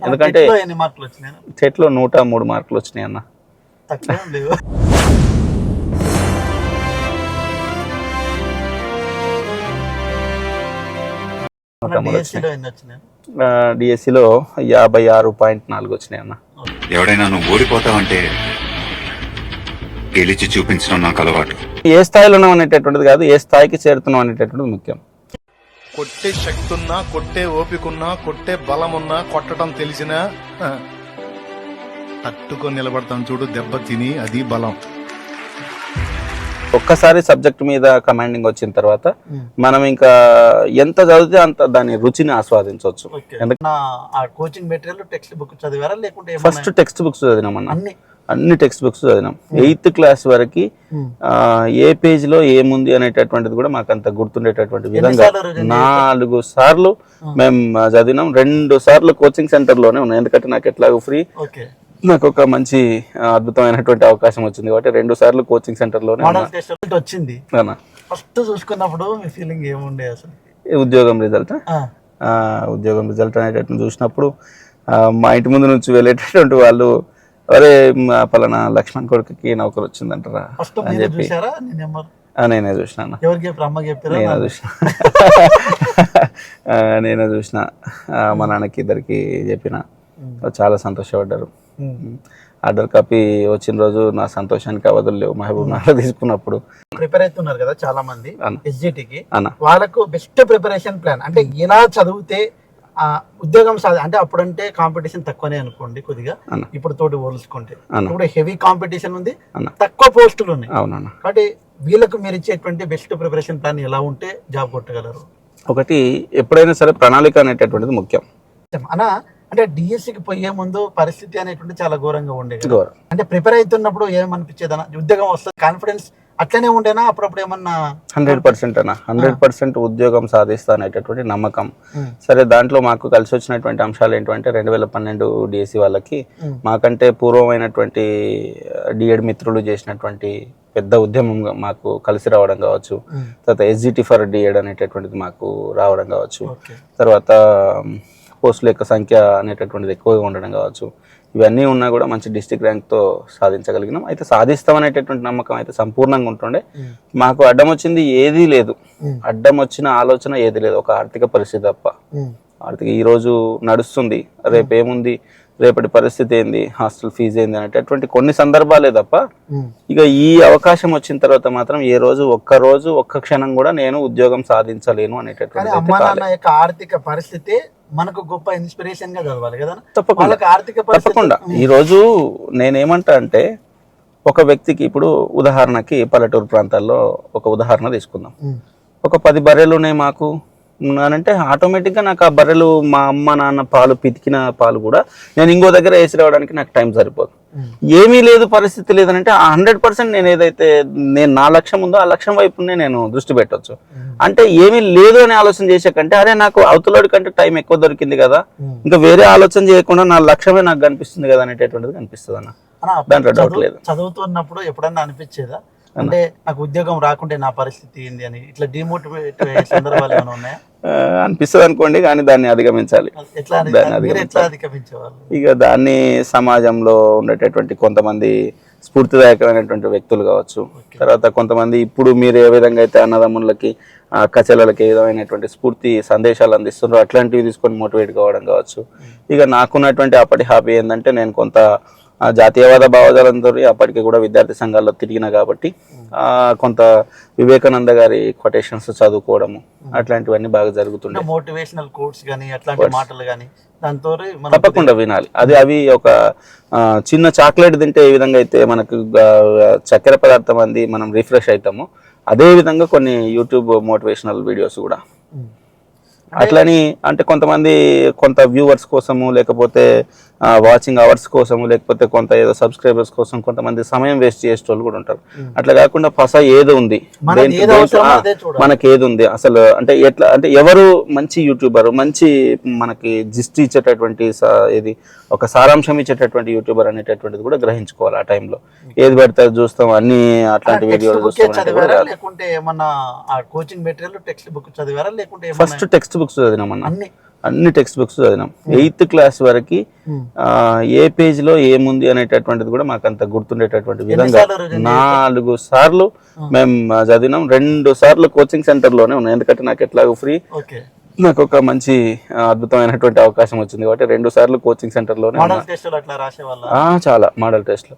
ఎందుకంటే టెట్లో నూట మూడు మార్కులు వచ్చినాయి అన్న. డిఎస్సిలో యాభై ఆరు పాయింట్ నాలుగు వచ్చినాయి అన్న. ఎవడైనా నువ్వు ఓడిపోతావంటే గెలిచి చూపించడం నాకు అలవాటు. ఏ స్థాయిలో ఉన్నాం అనేటటువంటిది కాదు ఏ స్థాయికి చేరుతున్నాం అనేటటువంటిది ముఖ్యం. కొట్టే శక్తి ఉన్నా కొట్టే ఓపిక ఉన్నా కొట్టే బలం ఉన్నా కొట్టడం తెలిసినా తట్టుకొని నిలబడతాం చూడు దెబ్బ తిని అది బలం. ఒక్కసారి సబ్జెక్ట్ మీద కమాండింగ్ వచ్చిన తర్వాత Hmm. మనం ఇంకా ఎంత చదివితే అంత దాని రుచిని ఆస్వాదించవచ్చు. ఓకే. ఎందుకంటే నా ఆ కోచింగ్ మెటీరియల్ టెక్స్ట్ బుక్ చదివారా? లేకుంటే ఏమన్నా- ఫస్ట్ టెక్స్ట్ బుక్స్ చదివినాం అన్న. టెక్స్ట్ బుక్స్ చదివినాం. ఎయిత్ క్లాస్ వరకు Hmm. ఏ పేజ్లో ఏముంది అనేటటువంటిది కూడా మాకు అంత గుర్తుండేటటువంటి విధంగా నాలుగు సార్లు మేము చదివినాం. రెండు సార్లు కోచింగ్ సెంటర్లోనే ఉన్నాం ఎందుకంటే నాకు ఎట్లాగో ఫ్రీ నాకు ఒక మంచి అద్భుతమైనటువంటి అవకాశం వచ్చింది కాబట్టి రెండు సార్లు కోచింగ్ సెంటర్లోనే ఉన్నా. మోడల్ టెస్ట్ రిజల్ట్ వచ్చింది? ఫస్ట్ చూసుకున్నప్పుడు మీ ఫీలింగ్ ఏముండే అసలు? ఉద్యోగం రిజల్ట్? ఉద్యోగం రిజల్ట్ అనేటటువంటి చూసినప్పుడు మా ఇంటి ముందు నుంచి వెళ్ళేటటువంటి వాళ్ళు అరే పలానా లక్ష్మణ్ కొడుకుకి నౌకరు వచ్చిందంటారా ఫస్ట్ అని చెప్పి. నేను చూసిన నేనే చూసిన. నేనే చూసిన. మా నాన్నకి ఇద్దరికి చెప్పిన. చాలా సంతోషపడ్డారు. ఆర్డర్ కాపీ వచ్చిన రోజు నా సంతోషానికి అవధులు లేవు. మహబూబ్ నగర్ తీసుకున్నప్పుడు. ప్రిపేర్ అవుతున్నారు కదా చాలా మంది అన్న. ఎస్జిటికి అన్న. వాళ్ళకు బెస్ట్ ప్రిపరేషన్ ప్లాన్ అంటే ఎలా చదివితే ఆ ఉద్యోగం సాధి అంటే అప్పుడంటే కాంపిటీషన్ తక్కువనే అనుకోండి కొద్దిగా. అన్న. ఇప్పుడు తోటి పోల్చుకుంటే. అన్న. ఇప్పుడు హెవీ కాంపిటీషన్ ఉంది అన్న. తక్కువ పోస్టులు ఉన్నాయి. అవునన్న. కాబట్టి వీళ్ళకు మీరు ఇచ్చేటువంటి బెస్ట్ ప్రిపరేషన్ ప్లాన్ ఎలా ఉంటే జాబ్ కొట్టగలరు? ఒకటి ఎప్పుడైనా సరే ప్రణాళిక అనేటటువంటిది ముఖ్యం. అనా అంటే డిఎస్సికి పోయే ముందు పరిస్థితి అనేటువంటి చాలా ఘోరంగా ఉండే కదా. గౌరవం అంటే ప్రిపేర్ అవుతున్నప్పుడు ఏమనిపించేదన్నా ఉద్యోగం వస్తుంది కాన్ఫిడెన్స్ అట్లనే ఉండేనా? అప్పుడప్పుడు ఏమన్నా హండ్రెడ్ పర్సెంట్ అన్న. హండ్రెడ్ పర్సెంట్ ఉద్యోగం సాధిస్తా అనేటటువంటి నమ్మకం. సరే దాంట్లో మాకు కలిసి వచ్చినటువంటి అంశాలు ఏంటంటే రెండు వేల పన్నెండు డిఎస్సి వాళ్ళకి ఉమ్. మాకంటే పూర్వమైనటువంటి డిఎడ్ మిత్రులు చేసినటువంటి పెద్ద ఉద్యమం మాకు కలిసి రావడం కావచ్చు. తర్వాత ఎస్జిటి ఫర్ డిఎడ్ అనేటటువంటిది మాకు రావడం కావచ్చు. తర్వాత పోస్టుల యొక్క సంఖ్య అనేటటువంటిది ఎక్కువగా ఉండడం కావచ్చు. ఇవన్నీ ఉన్నా కూడా మంచి డిస్టిక్ ర్యాంక్తో సాధించగలిగినాం. అయితే సాధిస్తాం అనేటటువంటి నమ్మకం అయితే సంపూర్ణంగా ఉంటుండే. మాకు అడ్డం వచ్చింది ఏదీ లేదు. అడ్డం వచ్చిన ఆలోచన ఏది లేదు. ఒక ఆర్థిక పరిస్థితి తప్ప. ఆర్థిక ఈ రోజు నడుస్తుంది. రేపు ఏముంది? రేపటి పరిస్థితి ఏంది? హాస్టల్ ఫీజు ఏంది? అనేటటువంటి కొన్ని సందర్భాలే తప్ప. ఇక ఈ అవకాశం వచ్చిన తర్వాత మాత్రం ఏ రోజు ఒక్క రోజు ఒక్క క్షణం కూడా నేను ఉద్యోగం సాధించలేను అనేటటువంటి ఆర్థిక పరిస్థితి మనకు గొప్ప ఇన్స్పిరేషన్గా చదవాలి కదా? తప్పకుండా. ఆర్థిక తప్పకుండా. ఈ రోజు నేనేమంటా అంటే ఒక వ్యక్తికి ఇప్పుడు ఉదాహరణకి పల్లెటూరు ప్రాంతాల్లో ఒక ఉదాహరణ తీసుకుందాం. ఒక పది బర్రెలు ఉన్నాయి మాకు అంటే ఆటోమేటిక్గా నాకు ఆ బర్రెలు మా అమ్మ నాన్న పాలు పితికిన పాలు కూడా నేను ఇంకో దగ్గర వేసి రావడానికి నాకు టైం సరిపోదు ఉమ్. ఏమీ లేదు పరిస్థితి లేదనంటే ఆ హండ్రెడ్ పర్సెంట్ నేను ఏదైతే నేను నా లక్ష్యం ఉందో ఆ లక్ష్యం వైపునే నేను దృష్టి పెట్టొచ్చు అంటే ఏమీ లేదు అని ఆలోచన చేసే కంటే అరే నాకు అవతలోడి కంటే టైం ఎక్కువ దొరికింది కదా ఉమ్. ఇంకా వేరే ఆలోచన చేయకుండా నా లక్ష్యమే నాకు కనిపిస్తుంది కదా అనేటటువంటిది కనిపిస్తుంది అన్న దాంట్లో డౌట్ లేదు. చదువుతున్నప్పుడు ఎప్పుడన్నా అనిపించేదా అంటే నాకు ఉద్యోగం రాకుంటే నా పరిస్థితి ఏంది అని ఇట్లా డిమోటివేట్ సందర్భాలు ఏమైనా ఉన్నాయా? అనిపిస్తుంది అనుకోండి కానీ దాన్ని అధిగమించాలి. ఇక దాన్ని సమాజంలో ఉండేటటువంటి కొంతమంది స్ఫూర్తిదాయకమైనటువంటి వ్యక్తులు కావచ్చు. తర్వాత కొంతమంది ఇప్పుడు మీరు ఏ విధంగా అయితే అన్నదమ్ములకి కచెలకి ఏ విధమైనటువంటి స్ఫూర్తి సందేశాలు అందిస్తున్నారో అట్లాంటివి తీసుకొని మోటివేట్ కావడం కావచ్చు. ఇక నాకున్నటువంటి అప్పటి హాబీ ఏంటంటే నేను కొంత ఆ జాతీయవాద భావజాలంతో అప్పటికి కూడా విద్యార్థి సంఘాల్లో తిరిగిన కాబట్టి ఆ కొంత వివేకానంద గారి కొటేషన్స్ చదువుకోవడము అట్లాంటివన్నీ బాగా జరుగుతుండే. మోటివేషనల్ కానీ అట్లాంటి మాటలు కానీ దాంతో తప్పకుండా వినాలి. అది అవి ఒక చిన్న చాక్లెట్ తింటే ఏ విధంగా అయితే మనకు చక్కెర పదార్థం అంది మనం రిఫ్రెష్ అవుతామో అదే విధంగా కొన్ని యూట్యూబ్ మోటివేషనల్ వీడియోస్ కూడా. అట్లని అంటే కొంతమంది కొంత వ్యూవర్స్ కోసము లేకపోతే వాచింగ్ అవర్స్ కోసము లేకపోతే కొంత ఏదో సబ్స్క్రైబర్స్ కోసం కొంతమంది సమయం వేస్ట్ చేసే వాళ్ళు కూడా ఉంటారు. అట్లా కాకుండా పస ఏది ఉంది? మనకి ఏది ఉంది? అసలు అంటే ఎట్లా అంటే ఎవరు మంచి యూట్యూబర్ మంచి మనకి జిస్ట్ ఇచ్చేటటువంటి ఇది ఒక సారాంశం ఇచ్చేటటువంటి యూట్యూబర్ అనేటటువంటిది కూడా గ్రహించుకోవాలి ఆ టైంలో ఏది పడితే అది చూస్తాం అన్ని అట్లాంటి వీడియోలు చూస్తాం ఫస్ట్ టెక్స్ట్ బుక్స్ చదివినామన్నా. అన్ని టెక్స్ట్ బుక్స్ చదివినాం. ఎయిత్ క్లాస్ వరకు ఆ, ఏ పేజ్లో ఏముంది అనేటటువంటిది కూడా మాకు అంత గుర్తుండేటటువంటి విధంగా నాలుగు సార్లు మేము ఆ, చదివినాం. రెండు సార్లు కోచింగ్ సెంటర్లోనే ఉన్నాం ఎందుకంటే నాకు ఎట్లాగో ఫ్రీ నాకు ఒక మంచి అద్భుతమైనటువంటి అవకాశం వచ్చింది కాబట్టి రెండు సార్లు కోచింగ్ సెంటర్లోనే ఉన్నా. మోడల్ టెస్టులు అట్లా రాసే వాళ్ళ? ఆ, చాలా మోడల్ టెస్ట్లు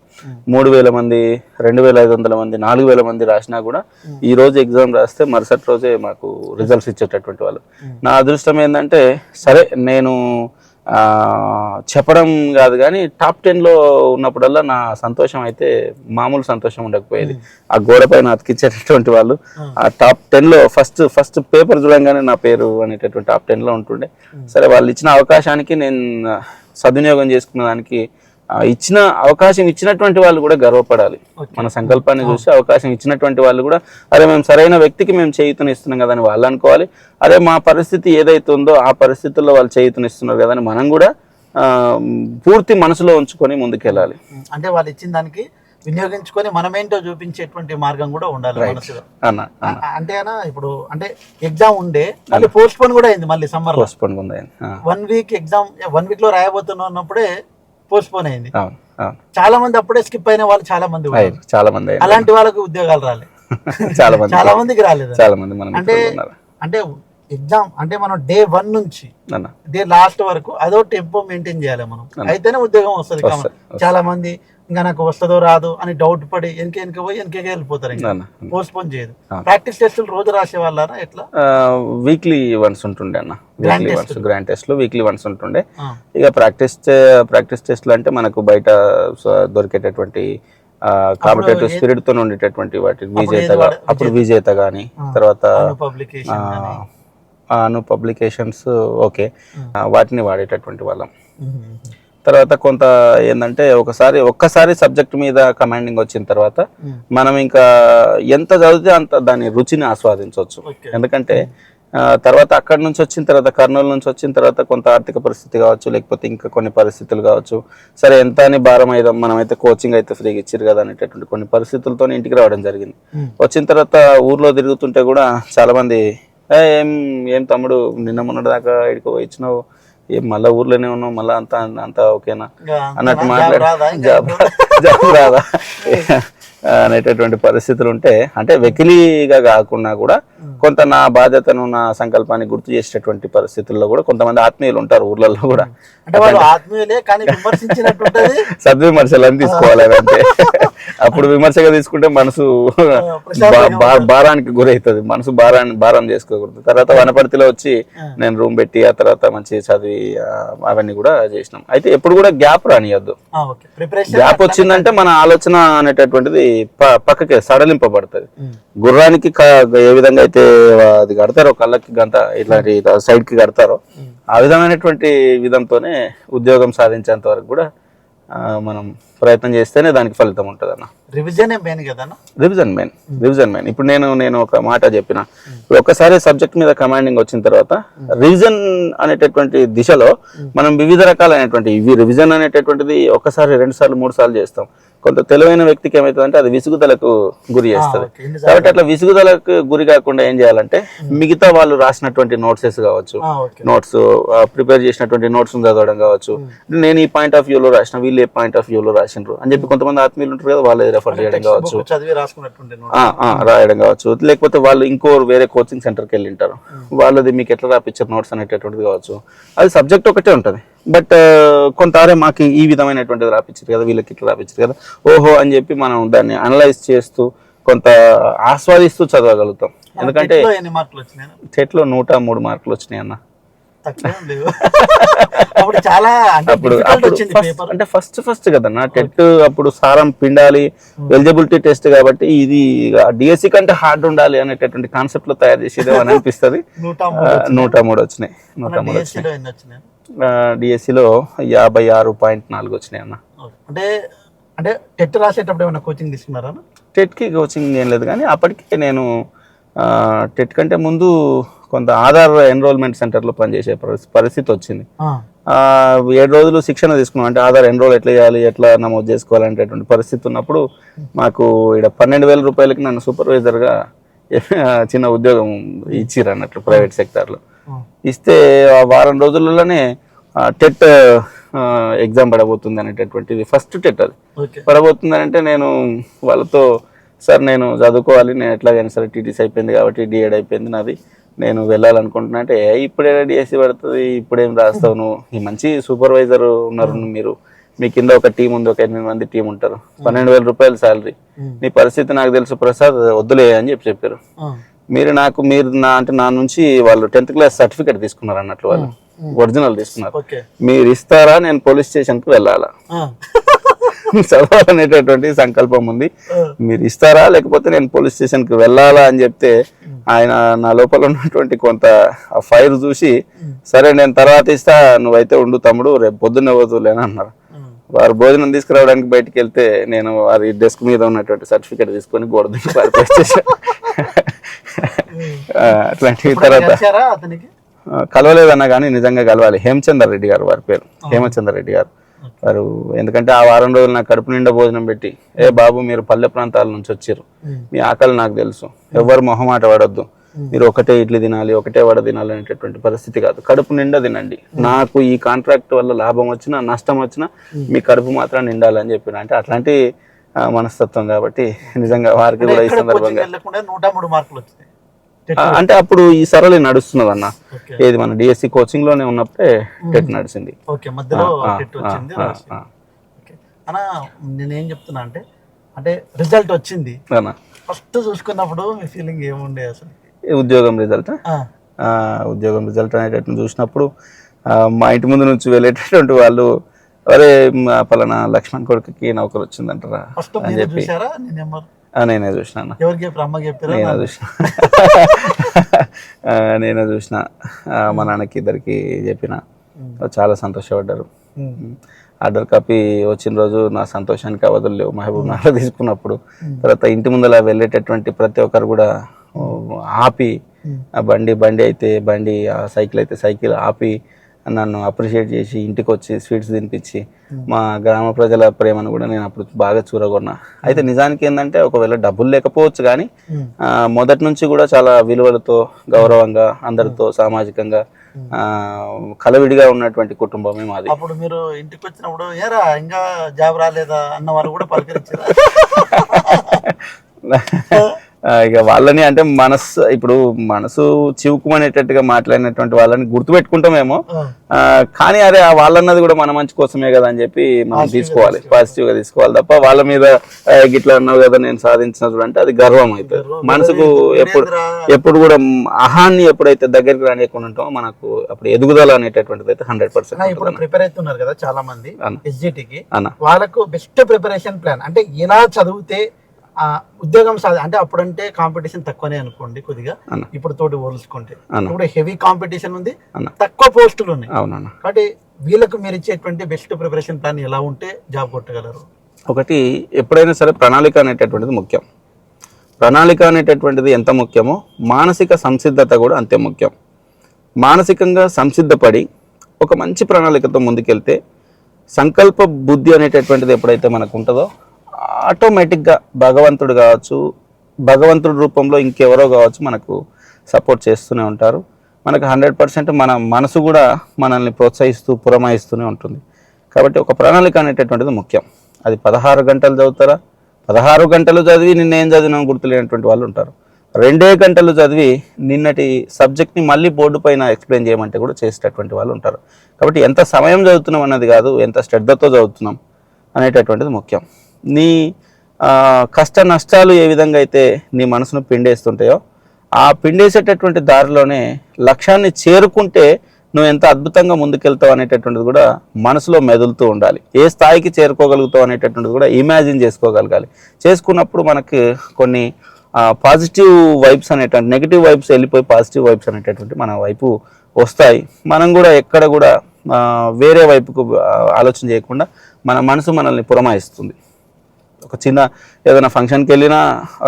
మూడు వేల మంది రెండు వేల ఐదు వందల మంది నాలుగు వేల మంది రాసినా కూడా ఈ రోజు ఎగ్జామ్ రాస్తే మరుసటి రోజే మాకు రిజల్ట్స్ ఇచ్చేటటువంటి వాళ్ళు. నా అదృష్టం ఏంటంటే సరే నేను చెప్పడం కాదు కానీ టాప్ టెన్లో ఉన్నప్పుడల్లా నా సంతోషం అయితే మామూలు సంతోషం ఉండకపోయేది. ఆ గోడ పైన అతికిచ్చేటటువంటి వాళ్ళు. ఆ టాప్ టెన్లో ఫస్ట్ ఫస్ట్ పేపర్ చూడంగానే నా పేరు అనేటటువంటి టాప్ టెన్లో ఉంటుండే. సరే వాళ్ళు ఇచ్చిన అవకాశానికి నేను సద్వినియోగం చేసుకున్న దానికి ఇచ్చిన అవకాశం ఇచ్చినటువంటి వాళ్ళు కూడా గర్వపడాలి. మన సంకల్పాన్ని చూసి అవకాశం ఇచ్చినటువంటి వాళ్ళు కూడా అరే మేము సరైన వ్యక్తికి మేము చేయుతనిస్తున్నాం కదా అని వాళ్ళు అనుకోవాలి. అదే మా పరిస్థితి ఏదైతే ఉందో ఆ పరిస్థితుల్లో వాళ్ళు చేయుతనిస్తున్నారు కదా అని మనం కూడా పూర్తి మనసులో ఉంచుకొని ముందుకెళ్ళాలి. అంటే వాళ్ళు ఇచ్చిన దానికి వినియోగించుకొని మనమేంటో చూపించేటువంటి మార్గం కూడా ఉండాలి అంటే అన్న ఇప్పుడు అంటే ఎగ్జామ్ ఉండే మళ్ళీ పోస్ట్ పోన్ కూడా అయింది మళ్ళీ సమ్మర్ ఉంది ఆ, వన్ వీక్ ఎగ్జామ్ వన్ వీక్లో రాయబోతున్నాం అన్నప్పుడే పోస్ట్ పోన్ అయింది చాలా మంది అప్పుడే స్కిప్ అయిన వాళ్ళు చాలా మంది. చాలా మంది. అలాంటి వాళ్ళకి ఉద్యోగాలు రాలే. చాలా మంది చాలా మందికి రాలేదు చాలా మంది అంటే అంటే ఎగ్జామ్ అంటే మనం డే వన్ నుంచి అన్న డే లాస్ట్ వరకు అదో టెంపో మెయింటైన్ చేయాలి మనం. అయితేనే ఉద్యోగం వస్తుంది. చాలా మంది ఇంకా నాకు వస్తుందో రాదు అని డౌట్ పడి వెనక వెనక పోయి వెనకకి వెళ్ళిపోతారు పోస్ట్ పోన్ చేయదు. ప్రాక్టీస్ టెస్టులు రోజు రాసే వాళ్ళారా? ఎట్లా? వీక్లీ వన్స్ ఉంటుండే అన్న. వీక్లీ. వన్స్ గ్రాండ్ టెస్ట్లు వీక్లీ వన్స్ ఉంటుండే. ఇక ప్రాక్టీస్ ప్రాక్టీస్ టెస్ట్లు అంటే మనకు బయట దొరికేటటువంటి కాంపిటేటివ్ స్పిరిట్తో ఉండేటటువంటి వాటి విజేత అప్పుడు విజేత గాని తర్వాత అను పబ్లికేషన్స్ ఓకే. వాటిని వాడేటటువంటి వాళ్ళం. తర్వాత కొంత ఏంటంటే ఒకసారి ఒక్కసారి సబ్జెక్ట్ మీద కమాండింగ్ వచ్చిన తర్వాత మనం ఇంకా ఎంత చదివితే అంత దాని రుచిని ఆస్వాదించవచ్చు. ఎందుకంటే తర్వాత అక్కడి నుంచి వచ్చిన తర్వాత కర్నూలు నుంచి వచ్చిన తర్వాత కొంత ఆర్థిక పరిస్థితి కావచ్చు లేకపోతే ఇంకా కొన్ని పరిస్థితులు కావచ్చు సరే ఎంత అని భారం అయితే కోచింగ్ అయితే ఫ్రీగా ఇచ్చారు కదా అనేటటువంటి కొన్ని పరిస్థితులతో ఇంటికి రావడం జరిగింది. వచ్చిన తర్వాత ఊర్లో తిరుగుతుంటే కూడా చాలా మంది "ఏ, ఏం తమ్ముడు నిన్న మొన్నటి దాకా ఇడికి పోయి ఇచ్చినావు ఏం మళ్ళా ఊర్లోనే ఉన్నావు మళ్ళా అంతా అంతా ఓకేనా? అన్నట్టు మాట్లాడు. జాబ్ జాబ్ రాదా? అనేటటువంటి పరిస్థితులు ఉంటే అంటే వెకిలిగా కాకుండా కూడా కొంత నా బాధ్యతను నా సంకల్పాన్ని గుర్తు చేసేటటువంటి పరిస్థితుల్లో కూడా కొంతమంది ఆత్మీయులు ఉంటారు ఊర్లలో కూడా. అంటే ఉంటది సద్విమర్శలని తీసుకోవాలి అని అంతే అప్పుడు విమర్శగా తీసుకుంటే మనసు భారానికి గురవుతుంది. మనసు భారాన్ని భారం చేసుకోకూడదు. తర్వాత వనపర్తిలో వచ్చి నేను రూమ్ పెట్టి ఆ తర్వాత మంచి చదివి అవన్నీ కూడా చేసినాం. అయితే ఎప్పుడు కూడా గ్యాప్ రానియద్దు. గ్యాప్ వచ్చిందంటే మన ఆలోచన అనేటటువంటిది పక్కకి సడలింపబడుతుంది. గుర్రానికి ఏ విధంగా అయితే అది కడతారో కళ్ళకి గంత ఇట్లాంటి సైడ్కి కడతారో ఆ విధమైనటువంటి విధంతోనే ఉద్యోగం సాధించేంత వరకు కూడా మనం ప్రయత్నం చేస్తేనే దానికి ఫలితం ఉంటుంది అన్న రివిజన్ మెయిన్ కదన్నా? రివిజన్ మెయిన్ రివిజన్ మెయిన్ ఇప్పుడు నేను నేను ఒక మాట చెప్పిన. ఇప్పుడు ఒక్కసారి సబ్జెక్ట్ మీద కమాండింగ్ వచ్చిన తర్వాత రివిజన్ అనేటటువంటి దిశలో మనం వివిధ రకాలైనటువంటి ఇవి రివిజన్ అనేటటువంటిది ఒకసారి రెండు సార్లు మూడు సార్లు చేస్తాం. కొంత తెలివైన వ్యక్తికి ఏమవుతుందంటే అది విసుగుదలకు గురి చేస్తుంది. కాబట్టి అట్లా విసుగుదలకు గురి కాకుండా ఏం చేయాలంటే మిగతా వాళ్ళు రాసినటువంటి నోట్సెస్ కావచ్చు నోట్స్ ప్రిపేర్ చేసినటువంటి నోట్స్ చదవడం కావచ్చు. నేను ఈ పాయింట్ ఆఫ్ వ్యూలో రాసిన వీళ్ళు ఏ పాయింట్ ఆఫ్ వ్యూలో రాసిండ్రు అని చెప్పి కొంతమంది ఆత్మీయులు ఉంటారు కదా వాళ్ళు రెఫర్ చేయడం కావచ్చు. రాయడం కావచ్చు. లేకపోతే వాళ్ళు ఇంకో వేరే కోచింగ్ సెంటర్కి వెళ్ళి ఉంటారు. వాళ్ళది మీకు ఎట్లా రాపించారు నోట్స్ అనేటటువంటిది కావచ్చు. అది సబ్జెక్ట్ ఒకటే ఉంటుంది. బట్ కొంత అరే మాకు ఈ విధమైనటువంటిది రాపించారు కదా వీళ్ళకి ఇట్లా రాపించారు కదా. ఓహో అని చెప్పి మనం దాన్ని అనలైజ్ చేస్తూ కొంత ఆస్వాదిస్తూ చదవగలుగుతాం. ఎందుకంటే టెట్లో టెట్లో నూట మూడు మార్కులు వచ్చినాయి అన్న. అప్పుడు చాలా అంటే అప్పుడు ఫస్ట్ ఫస్ట్ కదన్నా టెట్ అప్పుడు సారం పిండాలి ఎలిజిబిలిటీ టెస్ట్ కాబట్టి ఇది డిఎస్సి కంటే హార్డ్ ఉండాలి అనేటటువంటి కాన్సెప్ట్లో తయారు చేసేది అని అనిపిస్తుంది. నూట మూడు వచ్చినాయి. నూట మూడు ఎన్ని వచ్చినాయి? డిఎస్సిలో యాభై ఆరు పాయింట్ నాలుగు వచ్చినాయి అన్న. అంటే అంటే టెట్ రాసేటప్పుడు ఏమైనా కోచింగ్ తీసుకున్నారా? టెట్కి కోచింగ్ ఏం లేదు కానీ అప్పటికే నేను టెట్ కంటే ముందు కొంత ఆధార్ ఎన్రోల్మెంట్ సెంటర్లో పనిచేసే పరిస్థి- పరిస్థితి వచ్చింది. ఏడు రోజులు శిక్షణ తీసుకున్నాం. అంటే ఆధార్ ఎన్రోల్ ఎట్లా చేయాలి ఎట్లా నమోదు చేసుకోవాలనేటటువంటి పరిస్థితి ఉన్నప్పుడు మాకు ఇక్కడ పన్నెండు వేల రూపాయలకి నన్ను సూపర్వైజర్గా చిన్న ఉద్యోగం ఇచ్చిర్రు అన్నట్లు ప్రైవేట్ సెక్టార్లో ఇస్తే వారం రోజులలోనే టెట్ ఎగ్జామ్ పడబోతుంది అనేటటువంటిది ఫస్ట్ టెట్ అది. పడబోతుంది అంటే నేను వాళ్ళతో సార్ నేను చదువుకోవాలి. నేను ఎట్లాగైనా సరే టీటీసీ అయిపోయింది కాబట్టి డిఎడ్ అయిపోయింది నాది. నేను వెళ్ళాలనుకుంటున్నా. అంటే "ఏ, ఇప్పుడే డిఎస్సి పడుతుంది. ఇప్పుడేం రాస్తావు నువ్వు? ఈ మంచి సూపర్వైజర్ ఉన్నారు మీరు. మీ కింద ఒక టీం ఉంది. ఒక ఎనిమిది మంది టీం ఉంటారు. పన్నెండు వేల రూపాయలు శాలరీ నీ పరిస్థితి నాకు తెలుసు ప్రసాద్. వద్దులే అని చెప్పి చెప్పారు. మీరు నాకు మీరు నా అంటే నా నుంచి వాళ్ళు టెన్త్ క్లాస్ సర్టిఫికేట్ తీసుకున్నారు అన్నట్లు వాళ్ళు. ఒరిజినల్ తీసుకున్నారు. మీరు ఇస్తారా? నేను పోలీస్ స్టేషన్కి వెళ్ళాలా? చదవాలనేటటువంటి సంకల్పం ఉంది. మీరు ఇస్తారా? లేకపోతే నేను పోలీస్ స్టేషన్కి వెళ్ళాలా అని చెప్తే ఆయన నా లోపల ఉన్నటువంటి కొంత ఫైర్ చూసి సరే నేను తర్వాత ఇస్తా నువ్వైతే ఉండు తమ్ముడు రేపు పొద్దున్నే పోతులేని అన్నారు. వారు భోజనం తీసుకురావడానికి బయటికి వెళ్తే నేను వారి డెస్క్ మీద ఉన్నటువంటి సర్టిఫికేట్ తీసుకొని గోడ అట్లాంటివి తర్వాత కలవలేదన్నా కానీ నిజంగా కలవాలి. హేమచందర్ రెడ్డి గారు వారి పేరు. హేమచందర్ రెడ్డి గారు. వారు ఎందుకంటే ఆ వారం రోజులు నాకు కడుపు నిండా భోజనం పెట్టి ఏ బాబు మీరు పల్లె ప్రాంతాల నుంచి వచ్చారు. మీ ఆకలి నాకు తెలుసు. ఎవరు మొహమాట పడొద్దు. మీరు ఒకటే ఇడ్లీ తినాలి ఒకటే వడ తినాలి అనేటటువంటి పరిస్థితి కాదు. కడుపు నిండా తినండి. నాకు ఈ కాంట్రాక్ట్ వల్ల లాభం వచ్చినా నష్టం వచ్చినా మీ కడుపు మాత్రం నిండాలని చెప్పిన. అంటే అట్లాంటి మనస్తత్వం కాబట్టి నిజంగా వారికి కూడా ఈ సందర్భంగా అంటే అప్పుడు ఈ సరళి నడుస్తున్నది అన్న. ఏది మన డిఎస్సి కోచింగ్లోనే ఉన్నప్పుడే టెట్ నడిచింది. నేనేం చెప్తున్నా అంటే అంటే రిజల్ట్ వచ్చింది. అన్న. ఫస్ట్ చూసుకున్నప్పుడు మీ ఫీలింగ్ ఏముండే అసలు? ఉద్యోగం రిజల్ట్ ఆ, ఉద్యోగం రిజల్ట్ అనేటట్టు చూసినప్పుడు మా ఇంటి ముందు నుంచి వెళ్ళేటటువంటి వాళ్ళు అరే పలానా లక్ష్మణ్ కొడుకుకి నౌకరు వచ్చిందంటారా అని చెప్పి. నేను చూసిన నేనే చూసిన. నేనే చూసిన. మా నాన్నకి ఇద్దరికి చెప్పిన. చాలా సంతోషపడ్డారు. ఆర్డర్ కాపీ వచ్చిన రోజు నా సంతోషానికి అవధులు లేవు. మహబూబ్ నగర్ తీసుకున్నప్పుడు తర్వాత ఇంటి ముందర వెళ్ళేటటువంటి ప్రతి ఒక్కరు కూడా ఆపి ఆ బండి బండి అయితే బండి ఆ సైకిల్ అయితే సైకిల్ ఆపి నన్ను అప్రిషియేట్ చేసి ఇంటికి వచ్చి స్వీట్స్ తినిపించి మా గ్రామ ప్రజల ప్రేమను కూడా నేను అప్పుడు బాగా చూరగొన్నా. అయితే నిజానికి ఏంటంటే ఒకవేళ డబ్బులు లేకపోవచ్చు కానీ మొదటి నుంచి కూడా చాలా విలువలతో గౌరవంగా అందరితో సామాజికంగా కలవిడిగా ఉన్నటువంటి కుటుంబమే మాది. అప్పుడు మీరు ఇంటికి వచ్చినప్పుడు ఏరా ఇంకా జాబ్ రాలేదా? అన్న వాళ్ళు కూడా పలకరించారా? ఇక వాళ్ళని అంటే మనసు ఇప్పుడు మనసు చివుకుమనేటట్టుగా మాట్లాడినటువంటి వాళ్ళని గుర్తుపెట్టుకుంటామేమో. కానీ అరే ఆ వాళ్ళన్నది కూడా మన మంచి కోసమే కదా అని చెప్పి మనం తీసుకోవాలి. పాజిటివ్గా తీసుకోవాలి తప్ప వాళ్ళ మీద గిట్లా అన్నావు కదా నేను సాధించినప్పుడు అంటే అది గర్వం అవుతుంది మనసుకు ఎప్పుడు ఎప్పుడు కూడా అహాన్ని ఎప్పుడైతే దగ్గరికి రానియకుండా ఉంటామో మనకు అప్పుడు ఎదుగుదల అనేటటువంటిది అయితే హండ్రెడ్ పర్సెంట్ ఇప్పుడు ప్రిపేర్ అవుతున్నారు కదా చాలా మంది. ఎస్జిటికి వాళ్ళకు బెస్ట్ ప్రిపరేషన్ ప్లాన్. అంటే ఎలా చదివితే ఉద్యోగం సాధి అంటే అప్పుడంటే కాంపిటీషన్ తక్కువనే అనుకోండి కొద్దిగా. ఇప్పుడు తోటి పోల్చుకుంటే. ఇప్పుడు హెవీ కాంపిటీషన్ ఉంది. తక్కువ పోస్టులు ఉన్నాయి. అవునన్న. కాబట్టి వీళ్ళకు మీరు ఇచ్చేటువంటి బెస్ట్ ప్రిపరేషన్ ప్లాన్ ఎలా ఉంటే జాబ్ కొట్టగలరు? ఒకటి ఎప్పుడైనా సరే ప్రణాళిక అనేటటువంటిది ముఖ్యం. ప్రణాళిక అనేటటువంటిది ఎంత ముఖ్యమో మానసిక సంసిద్ధత కూడా అంతే ముఖ్యం. మానసికంగా సంసిద్ధపడి ఒక మంచి ప్రణాళికతో ముందుకెళ్తే సంకల్ప బుద్ధి అనేటటువంటిది ఎప్పుడైతే మనకు ఉంటుందో ఆటోమేటిక్గా భగవంతుడు కావచ్చు భగవంతుడి రూపంలో ఇంకెవరో కావచ్చు మనకు సపోర్ట్ చేస్తూనే ఉంటారు. మనకు హండ్రెడ్ పర్సెంట్ మన మనసు కూడా మనల్ని ప్రోత్సహిస్తూ పురమాయిస్తూనే ఉంటుంది. కాబట్టి ఒక ప్రణాళిక అనేటటువంటిది ముఖ్యం. అది పదహారు గంటలు చదువుతారా? పదహారు గంటలు చదివి నిన్నేం చదివినా గుర్తులేనటువంటి వాళ్ళు ఉంటారు. రెండే గంటలు చదివి నిన్నటి సబ్జెక్ట్ని మళ్ళీ బోర్డు పైన ఎక్స్ప్లెయిన్ చేయమంటే కూడా చేసేటటువంటి వాళ్ళు ఉంటారు. కాబట్టి ఎంత సమయం చదువుతున్నాం అన్నది కాదు ఎంత శ్రద్ధతో చదువుతున్నాం అనేటటువంటిది ముఖ్యం. నీ కష్ట నష్టాలు ఏ విధంగా అయితే నీ మనసును పిండేస్తుంటాయో ఆ పిండేసేటటువంటి దారిలోనే లక్ష్యాన్ని చేరుకుంటే నువ్వు ఎంత అద్భుతంగా ముందుకెళ్తావు అనేటటువంటిది కూడా మనసులో మెదులుతూ ఉండాలి. ఏ స్థాయికి చేరుకోగలుగుతావు అనేటటువంటిది కూడా ఇమాజిన్ చేసుకోగలగాలి. చేసుకున్నప్పుడు మనకి కొన్ని పాజిటివ్ వైబ్స్ అనేటువంటి నెగిటివ్ వైబ్స్ వెళ్ళిపోయి పాజిటివ్ వైబ్స్ అనేటటువంటి మన వైపు వస్తాయి. మనం కూడా ఎక్కడ కూడా వేరే వైపుకు ఆలోచన చేయకుండా మన మనసు మనల్ని పురమాయిస్తుంది. ఒక చిన్న ఏదైనా ఫంక్షన్కి వెళ్ళినా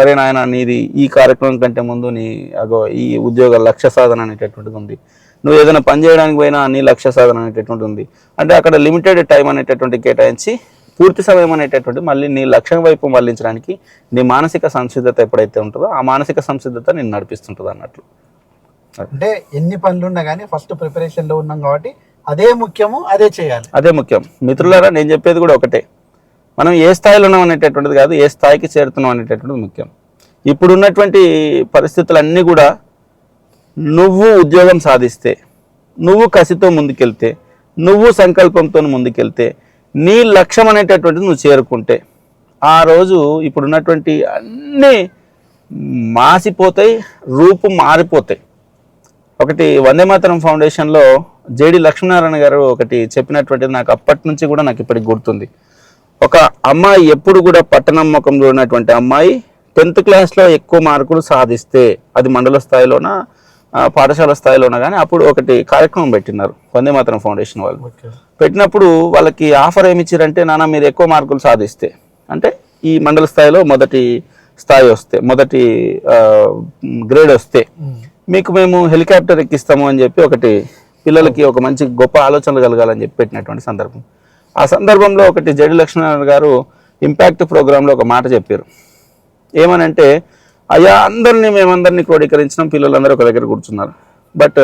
అరే నాయన నీది ఈ కార్యక్రమం కంటే ముందు నీ అగో ఈ ఉద్యోగ లక్ష్య సాధన అనేటటువంటిది ఉంది. నువ్వు ఏదైనా పని చేయడానికి పోయినా నీ లక్ష్య సాధన అనేటటువంటి ఉంది. అంటే అక్కడ లిమిటెడ్ టైం అనేటటువంటి కేటాయించి పూర్తి సమయం అనేటటువంటి మళ్ళీ నీ లక్ష్యం వైపు మళ్ళించడానికి నీ మానసిక సంసిద్ధత ఎప్పుడైతే ఉంటుందో ఆ మానసిక సంసిద్ధత నేను నడిపిస్తుంటుంది అన్నట్లు. అంటే ఎన్ని పనులు ఉన్నా కానీ ఫస్ట్ ప్రిపరేషన్లో ఉన్నాం కాబట్టి అదే ముఖ్యము అదే చేయాలి. అదే ముఖ్యం. మిత్రులారా నేను చెప్పేది కూడా ఒకటే. మనం ఏ స్థాయిలో ఉన్నాం అనేటటువంటిది కాదు ఏ స్థాయికి చేరుతున్నాం అనేటటువంటిది ముఖ్యం. ఇప్పుడు ఉన్నటువంటి పరిస్థితులన్నీ కూడా నువ్వు ఉద్యోగం సాధిస్తే నువ్వు కసితో ముందుకెళ్తే నువ్వు సంకల్పంతో ముందుకెళ్తే నీ లక్ష్యం అనేటటువంటిది నువ్వు చేరుకుంటే ఆ రోజు ఇప్పుడున్నటువంటి అన్నీ మాసిపోతాయి రూపు మారిపోతాయి. ఒకటి వందే మాతరం ఫౌండేషన్లో జేడి లక్ష్మీనారాయణ గారు ఒకటి చెప్పినటువంటిది నాకు అప్పటి నుంచి కూడా నాకు ఇప్పటికి గుర్తుంది. ఒక అమ్మాయి ఎప్పుడు కూడా పట్టణం ముఖంలో ఉన్నటువంటి అమ్మాయి టెన్త్ క్లాస్లో ఎక్కువ మార్కులు సాధిస్తే అది మండల స్థాయిలోన పాఠశాల స్థాయిలోన కానీ అప్పుడు ఒకటి కార్యక్రమం పెట్టినారు వందే మాతరం ఫౌండేషన్ వాళ్ళు. పెట్టినప్పుడు వాళ్ళకి ఆఫర్ ఏమి ఇచ్చారంటే నాన్న మీరు ఎక్కువ మార్కులు సాధిస్తే. అంటే ఈ మండల స్థాయిలో మొదటి స్థాయి వస్తే మొదటి గ్రేడ్ వస్తే మీకు మేము హెలికాప్టర్ ఎక్కిస్తాము అని చెప్పి ఒకటి పిల్లలకి ఒక మంచి గొప్ప ఆలోచనలు కలగాలని చెప్పి పెట్టినటువంటి సందర్భం. ఆ సందర్భంలో ఒకటి జడి లక్ష్మీనారాయణ గారు ఇంపాక్ట్ ప్రోగ్రాంలో ఒక మాట చెప్పారు. ఏమనంటే అయ్యా అందరినీ మేమందరినీ క్రోడీకరించినాం పిల్లలందరూ ఒక దగ్గర కూర్చున్నారు. బట్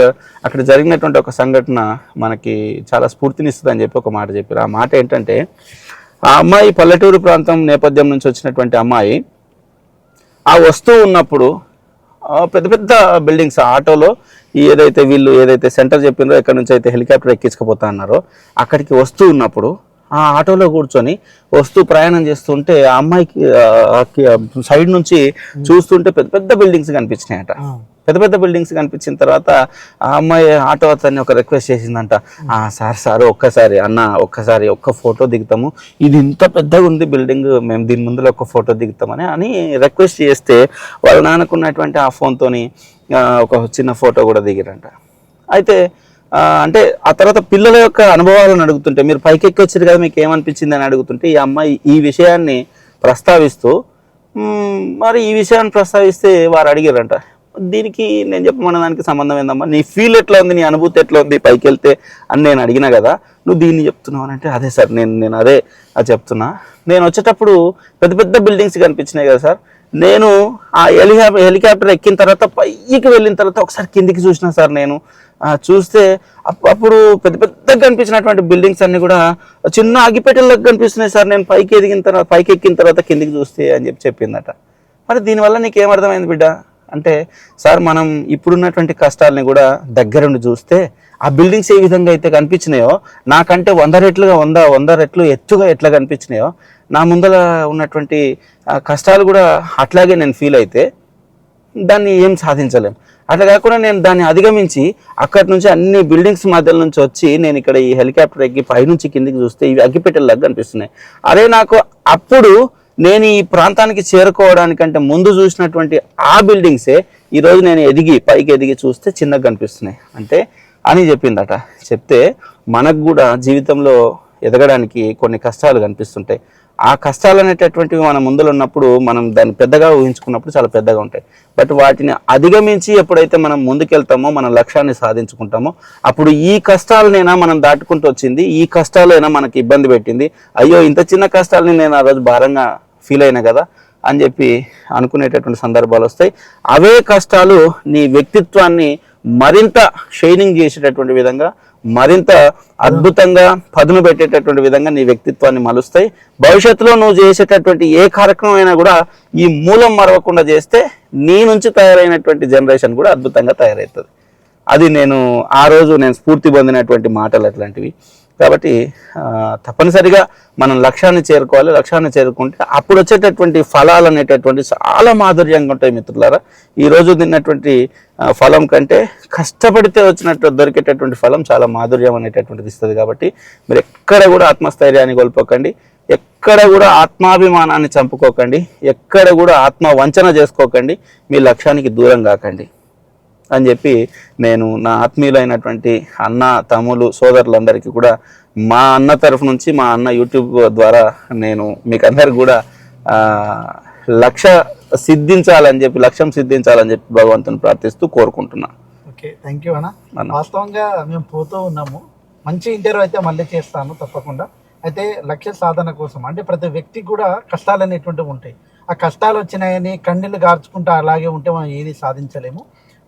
అక్కడ జరిగినటువంటి ఒక సంఘటన మనకి చాలా స్ఫూర్తినిస్తుంది అని చెప్పి ఒక మాట చెప్పారు. ఆ మాట ఏంటంటే ఆ అమ్మాయి పల్లెటూరు ప్రాంతం నేపథ్యం నుంచి వచ్చినటువంటి అమ్మాయి ఆ వస్తువు ఉన్నప్పుడు పెద్ద పెద్ద బిల్డింగ్స్ ఆటోలో ఏదైతే వీళ్ళు ఏదైతే సెంటర్ చెప్పిందో ఎక్కడి నుంచి అయితే హెలికాప్టర్ ఎక్కించుకుపోతా అన్నారో అక్కడికి వస్తూ ఉన్నప్పుడు ఆ ఆటోలో కూర్చొని వస్తూ ప్రయాణం చేస్తుంటే ఆ అమ్మాయికి సైడ్ నుంచి చూస్తుంటే పెద్ద పెద్ద బిల్డింగ్స్ కనిపించినాయట. పెద్ద పెద్ద బిల్డింగ్స్ కనిపించిన తర్వాత ఆ అమ్మాయి ఆటో అతన్ని ఒక రిక్వెస్ట్ చేసిందంట. ఆ సార్ సార్ ఒక్కసారి అన్న ఒక్కసారి ఒక్క ఫోటో దిగుతాము. ఇది ఇంత పెద్దగా ఉంది బిల్డింగ్ మేము దీని ముందులో ఒక ఫోటో దిగుతామని అని రిక్వెస్ట్ చేస్తే వాళ్ళ నాన్నకున్నటువంటి ఆ ఫోన్తోని ఒక చిన్న ఫోటో కూడా దిగిరంట. అయితే అంటే ఆ తర్వాత పిల్లల యొక్క అనుభవాలను అడుగుతుంటే మీరు పైకి ఎక్కి వచ్చారు కదా మీకు ఏమనిపించింది అని అడుగుతుంటే ఈ అమ్మాయి ఈ విషయాన్ని ప్రస్తావిస్తూ మరి ఈ విషయాన్ని ప్రస్తావిస్తే వారు అడిగారంట. దీనికి నేను చెప్పమన్న దానికి సంబంధం ఏందమ్మా? నీ ఫీల్ ఎట్లా ఉంది? నీ అనుభూతి ఎట్లా ఉంది? పైకి వెళ్తే అని నేను అడిగినా కదా నువ్వు దీన్ని చెప్తున్నావు అని అంటే అదే సార్ నేను నేను అదే అది చెప్తున్నా. నేను వచ్చేటప్పుడు పెద్ద పెద్ద బిల్డింగ్స్ కనిపించినాయి కదా సార్. నేను ఆ హెలికా హెలికాప్టర్ ఎక్కిన తర్వాత పైకి వెళ్ళిన తర్వాత ఒకసారి కిందికి చూసిన సార్ నేను. చూస్తే అప్- అప్పుడు పెద్ద పెద్దగా కనిపించినటువంటి బిల్డింగ్స్ అన్ని కూడా చిన్న అగిపెట్టెలకు కనిపిస్తున్నాయి సార్. నేను పైకి ఎదిగిన తర్వాత పైకి ఎక్కిన తర్వాత కిందికి చూస్తే అని చెప్పి చెప్పిందట. మరి దీనివల్ల నీకు ఏమర్థమైంది బిడ్డ? అంటే సార్ మనం ఇప్పుడున్నటువంటి కష్టాలని కూడా దగ్గరుండి చూస్తే ఆ బిల్డింగ్స్ ఏ విధంగా అయితే కనిపించినాయో నాకంటే వంద రెట్లుగా వంద వంద రెట్లు ఎత్తుగా ఎట్లా కనిపించినాయో నా ముందర ఉన్నటువంటి కష్టాలు కూడా అట్లాగే నేను ఫీల్ అయితే దాన్ని ఏం సాధించలేం. అట్లా కాకుండా నేను దాన్ని అధిగమించి అక్కడి నుంచి అన్ని బిల్డింగ్స్ మధ్యలో నుంచి వచ్చి నేను ఇక్కడ ఈ హెలికాప్టర్ ఎక్కి పైనుంచి కిందికి చూస్తే ఇవి అగ్గిపెట్టెలాగా కనిపిస్తున్నాయి. అదే నాకు అప్పుడు నేను ఈ ప్రాంతానికి చేరుకోవడానికంటే ముందు చూసినటువంటి ఆ బిల్డింగ్సే ఈరోజు నేను ఎదిగి పైకి ఎదిగి చూస్తే చిన్నగా కనిపిస్తున్నాయి. అంటే అని చెప్పిందట. చెప్తే మనకు కూడా జీవితంలో ఎదగడానికి కొన్ని కష్టాలు కనిపిస్తుంటాయి. ఆ కష్టాలు అనేటటువంటివి మన ముందులో ఉన్నప్పుడు మనం దాన్ని పెద్దగా ఊహించుకున్నప్పుడు చాలా పెద్దగా ఉంటాయి. బట్ వాటిని అధిగమించి ఎప్పుడైతే మనం ముందుకెళ్తామో మన లక్ష్యాన్ని సాధించుకుంటామో అప్పుడు ఈ కష్టాలనైనా మనం దాటుకుంటూ వచ్చింది. ఈ కష్టాలైనా మనకి ఇబ్బంది పెట్టింది. అయ్యో ఇంత చిన్న కష్టాలని నేను ఆ రోజు భారంగా ఫీల్ అయినా కదా అని చెప్పి అనుకునేటటువంటి సందర్భాలు వస్తాయి. అవే కష్టాలు నీ వ్యక్తిత్వాన్ని మరింత షైనింగ్ చేసేటటువంటి విధంగా మరింత అద్భుతంగా పదును పెట్టేటటువంటి విధంగా నీ వ్యక్తిత్వాన్ని మలుస్తాయి. భవిష్యత్తులో నువ్వు చేసేటటువంటి ఏ కార్యక్రమం అయినా కూడా ఈ మూలం మరవకుండా చేస్తే నీ నుంచి తయారైనటువంటి జనరేషన్ కూడా అద్భుతంగా తయారవుతుంది. అది నేను ఆ రోజు నేను స్ఫూర్తి పొందినటువంటి మాటలు అట్లాంటివి. కాబట్టి తప్పనిసరిగా మనం లక్ష్యాన్ని చేరుకోవాలి. లక్ష్యాన్ని చేరుకుంటే అప్పుడు వచ్చేటటువంటి ఫలాలు అనేటటువంటి చాలా మాధుర్యంగా ఉంటాయి మిత్రులారా. ఈరోజు తిన్నటువంటి ఫలం కంటే కష్టపడితే వచ్చినట్టు దొరికేటటువంటి ఫలం చాలా మాధుర్యం అనేటటువంటిది ఇస్తుంది కాబట్టి మీరు ఎక్కడ కూడా ఆత్మస్థైర్యాన్ని కోల్పోకండి. ఎక్కడ కూడా ఆత్మాభిమానాన్ని చంపుకోకండి. ఎక్కడ కూడా ఆత్మ వంచన చేసుకోకండి. మీ లక్ష్యానికి దూరం కాకండి. అని చెప్పి నేను నా ఆత్మీయులైనటువంటి అన్న తమ్ములు సోదరులందరికీ కూడా మా అన్న తరఫు నుంచి మా అన్న యూట్యూబ్ ద్వారా నేను మీకు అందరికి కూడా ఆ, లక్ష్య సిద్ధించాలని చెప్పి లక్ష్యం సిద్ధించాలని చెప్పి భగవంతుని ప్రార్థిస్తూ కోరుకుంటున్నా. ఓకే థ్యాంక్ యూ అన్న. అన్న. వాస్తవంగా మేము పోతూ ఉన్నాము. మంచి ఇంటర్వ్యూ అయితే మళ్ళీ చేస్తాను తప్పకుండా. అయితే లక్ష్య సాధన కోసం అంటే ప్రతి వ్యక్తికి కూడా కష్టాలు అనేటువంటివి ఉంటాయి. ఆ కష్టాలు వచ్చినాయని కన్నీళ్ళు గార్చుకుంటూ అలాగే ఉంటే మనం ఏది సాధించలేము.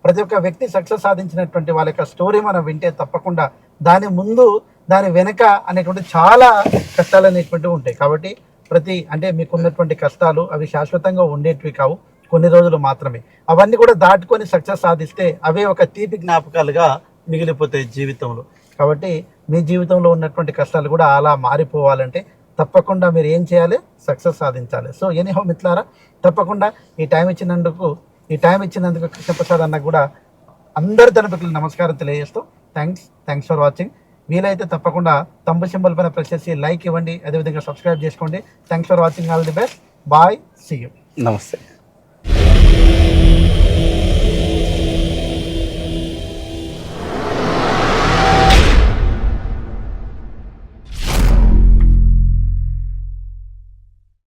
ప్రతి ఒక్క వ్యక్తి సక్సెస్ సాధించినటువంటి వాళ్ళ యొక్క స్టోరీ మనం వింటే తప్పకుండా దాని ముందు దాని వెనక అనేటువంటి చాలా కష్టాలు అనేటువంటివి ఉంటాయి. కాబట్టి ప్రతి అంటే మీకు ఉన్నటువంటి కష్టాలు అవి శాశ్వతంగా ఉండేటివి కావు. కొన్ని రోజులు మాత్రమే. అవన్నీ కూడా దాటుకొని సక్సెస్ సాధిస్తే అవే ఒక తీపి జ్ఞాపకాలుగా మిగిలిపోతాయి జీవితంలో. కాబట్టి మీ జీవితంలో ఉన్నటువంటి కష్టాలు కూడా అలా మారిపోవాలంటే తప్పకుండా మీరు ఏం చేయాలి? సక్సెస్ సాధించాలి. సో ఎనీహో మిత్లారా తప్పకుండా ఈ టైం ఇచ్చినందుకు ఈ టైం ఇచ్చినందుకు కృష్ణప్రసాద్ అన్న కూడా అందరి తరపుకి నమస్కారం తెలియజేస్తూ థ్యాంక్స్ థ్యాంక్స్ ఫర్ వాచింగ్ వీలైతే తప్పకుండా తంబు సింబల్ పైన ప్రెస్ చేసి లైక్ ఇవ్వండి అదేవిధంగా సబ్స్క్రైబ్ చేసుకోండి. Thanks for watching all the best bye see you నమస్తే.